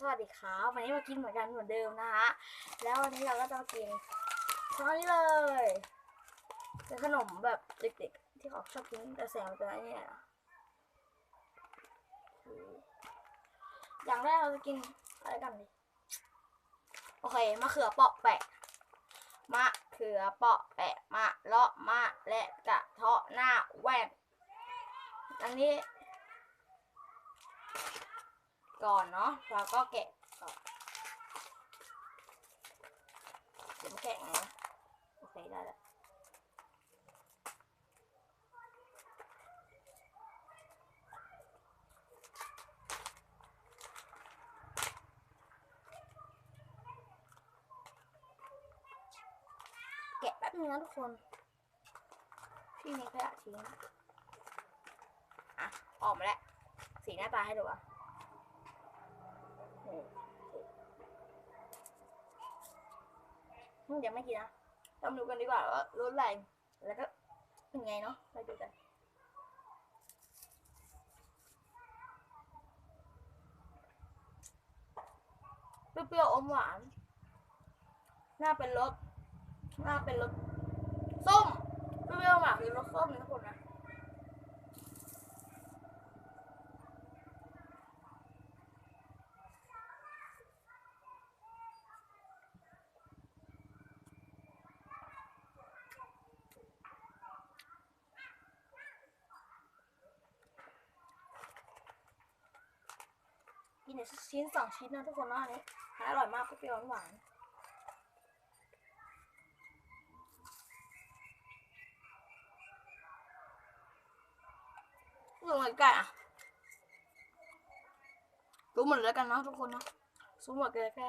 สวัสดีครับวันนี้มากินเหมือนกันเหมือนเดิมนะฮะแล้ววันนี้เราก็จะมากินช้อนนี้เลยเป็นขนมแบบเด็กๆ ที่เขาชอบกินแต่แสงมันเป็นอะไรเนี่อย่างแรกเราจะกินอะไรกันดีโอเคมะเขือเปาะแปะมะเขือเปาะแปะมะเลาะมะและกระเทาะหน้าแว่นอันนี้ ก่อนเนาะเราก็แกะก่อนเดี๋ยวมแกะไงนะโอเคได้แล้วแกะแป๊บนึงนะทุกคนพี่มีขยะทิ้งอะ ออกมาแล้ว สีหน้าตาให้ดูอะ อืมยังไม่กินนะเรามาดูกันดีกว่าว่ารสอะไรแล้วก็เป็นไงเนาะไปดูกันเปรี้ยวๆอมหวาน น่าเป็นรส น่าเป็นรสส้ม เปรี้ยวๆหวานคือรสส้มนะทุกคนนะ กินชิ้นสองชิ้นนะทุกคนนะอันนี้อร่อยมากเปรี้ยวหวานลงเลยไก่อะรู้หมดแล้วกันนะทุกคนนะซูมหมดเลยแก้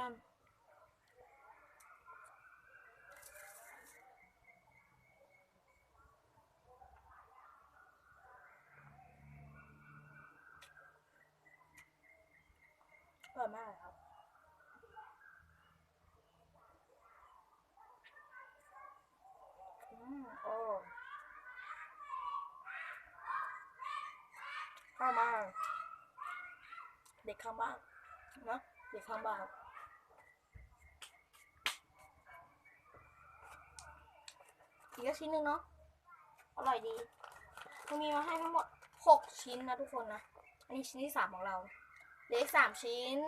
อร่อยมากเลยครับอืมโอ้ข้าวมากเด็กข้างบ้านนะเด็กข้างบ้านอีกชิ้นหนึ่งเนาะอร่อยดีมันมีมาให้ทั้งหมดหกชิ้นนะทุกคนนะ อันนี้ชิ้นที่สามของเรา เหลืออีกสามชิ้น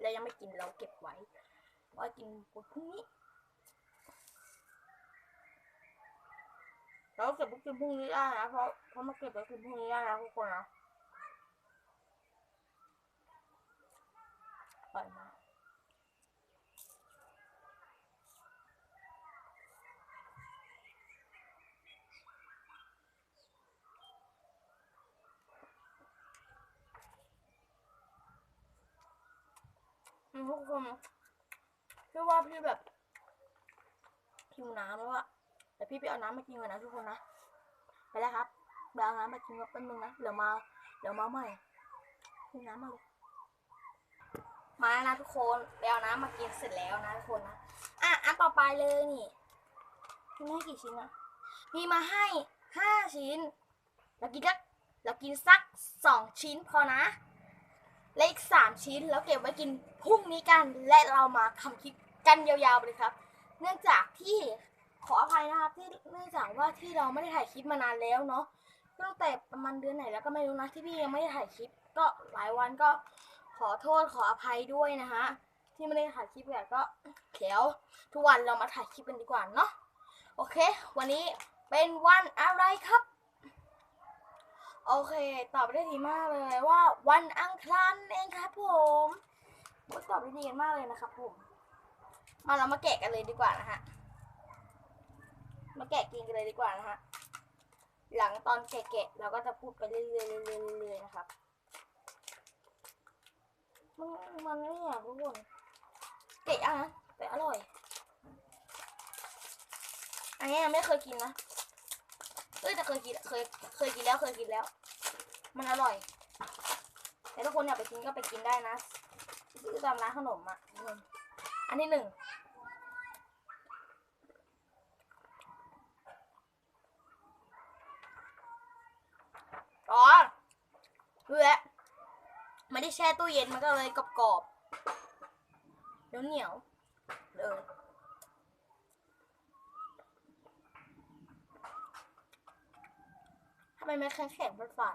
แล้วยังไม่กินเราเก็บไว้ว่ากินวันพรุ่งนี้ เราเก็บไปกินพรุ่งนี้ได้นะเพราะเพราะมาเก็บไปกินพรุ่งนี้ได้นะทุกคนนะอร่อยมากอืมทุก คนพี่ว่าพี่แบบหิวน้ำแล้วอะแต่พี่ไปเอาน้ำมากินก่อนนะทุกคนนะ ไปแล้วครับไปเอาน้ำมากินก่อนแป๊บนึงนะ เดี๋ยวมา เดี๋ยวมาใหม่กินน้ำมาเลยมาแล้วนะทุกคนไปเอาน้ำมากินเสร็จแล้วนะทุกคนนะ อะ อันต่อไปเลยนี่พี่ให้กี่ชิ้นอะพี่มาให้ห้าชิ้นแล้วกินสักเรากินสักสองชิ้นพอนะ และอีกสามชิ้นแล้วเก็บไว้กินพรุ่งนี้กัน และเรามาทำคลิปกันยาวๆไปเลยครับ เนื่องจากที่ขออภัยนะครับที่เนื่องจากว่าที่เราไม่ได้ถ่ายคลิปมานานแล้วเนาะตั้งแต่ประมาณเดือนไหนแล้วก็ไม่รู้นะที่พี่ยังไม่ได้ถ่ายคลิป ก็หลายวันก็ขอโทษขออภัยด้วยนะฮะที่ไม่ได้ถ่ายคลิปแบบก็เดี๋ยวทุกวันเรามาถ่ายคลิปกันดีกว่าเนาะโอเค วันนี้เป็นวันอะไรครับ โอเค ตอบได้ดีมากเลยว่า วันอังคารเองครับผมตอบได้ดีกันมากเลยนะครับผม มาเรามาแกะกันเลยดีกว่านะฮะ มาแกะกินกันเลยดีกว่านะฮะ หลังตอนแกะๆเราก็จะพูดไปเรื่อยๆเรื่อยๆนะครับ มันมันไม่อยากทุกคนแกะยากนะแต่อร่อย อันนี้ยังไม่เคยกินนะ อ้ยแต่เคยกินเคยเคยกินแล้วเคยกินแล้ว มันอร่อย แต่ทุกคนอยากไปกินก็ไปกินได้นะซื้อตามร้านขนมอะทุกคนอันที่หนึ่งอ๋อรู้แล้วไม่ได้แช่ตู้เย็นมันก็เลยกรอบๆเหนียวเหนียวเลยำไมไม่แข็งแข็งฝาด